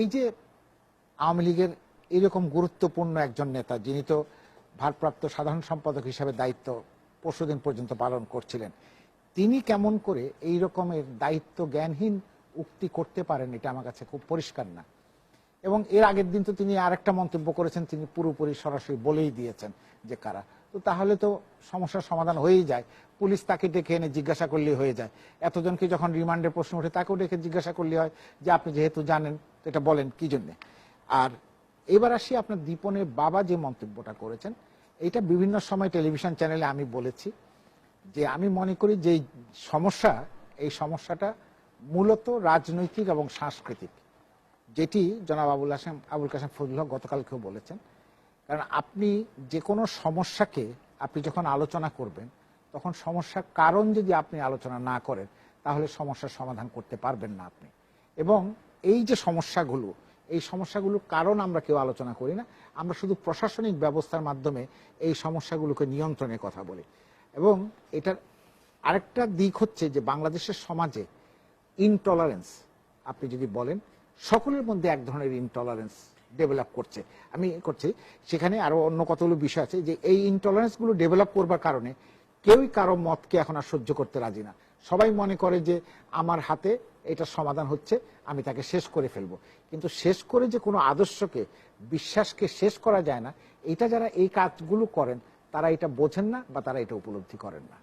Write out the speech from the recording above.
এই যে আওয়ামী লীগের এরকম গুরুত্বপূর্ণ একজন নেতা, যিনি তো ভারপ্রাপ্ত সাধারণ সম্পাদক হিসাবে দায়িত্ব পরশুদিন পর্যন্ত পালন করছিলেন, তিনি কেমন করে এই রকমের দায়িত্ব জ্ঞানহীন উক্তি করতে পারেন এটা আমার কাছে খুব পরিষ্কার না। এবং এর আগের দিন তো তিনি আরেকটা মন্তব্য করেছেন, তিনি পুরোপুরি সরাসরি বলেই দিয়েছেন যে কারা। তো তাহলে তো সমস্যার সমাধান হয়েই যায়। পুলিশ তাকে ডেকে এনে জিজ্ঞাসা করলেই হয়ে যায়। এতজনকে যখন রিমান্ডের প্রশ্ন ওঠে, তাকেও ডেকে জিজ্ঞাসা করলে হয় যে আপনি যেহেতু জানেন এটা বলেন কি জন্যে? আর এবার আসি আপনার দীপনের বাবা যে মন্তব্যটা করেছেন, এটা বিভিন্ন সময় টেলিভিশন চ্যানেলে আমি বলেছি যে আমি মনে করি যে সমস্যা, এই সমস্যাটা মূলত রাজনৈতিক এবং সাংস্কৃতিক, যেটি জনাব আবুল হাসান, আবুল কাসেম ফজল হক গতকালকেও বলেছেন। কারণ আপনি যে কোনো সমস্যাকে আপনি যখন আলোচনা করবেন, তখন সমস্যার কারণ যদি আপনি আলোচনা না করেন, তাহলে সমস্যার সমাধান করতে পারবেন না আপনি। এবং এই যে সমস্যাগুলো, এই সমস্যাগুলোর কারণ আমরা কেউ আলোচনা করি না, আমরা শুধু প্রশাসনিক ব্যবস্থার মাধ্যমে এই সমস্যাগুলোকে নিয়ন্ত্রণের কথা বলি। এবং এটার আরেকটা দিক হচ্ছে যে বাংলাদেশের সমাজে ইনটলারেন্স আপনি যদি বলেন, সকলের মধ্যে এক ধরনের ইনটলারেন্স ডেভেলপ করছে। আমি করছি, সেখানে আরও অন্য কতগুলো বিষয় আছে যে এই ইনটলারেন্সগুলো ডেভেলপ করবার কারণে কেউই কারও মতকে এখন আর সহ্য করতে রাজি না। সবাই মনে করে যে আমার হাতে এটা সমাধান হচ্ছে, আমি তাকে শেষ করে ফেলব। কিন্তু শেষ করে যে কোনো আদর্শকে, বিশ্বাসকে শেষ করা যায় না, এটা যারা এই কাজগুলো করেন, তারা এটা বোঝেন না বা তারা এটা উপলব্ধি করেন না।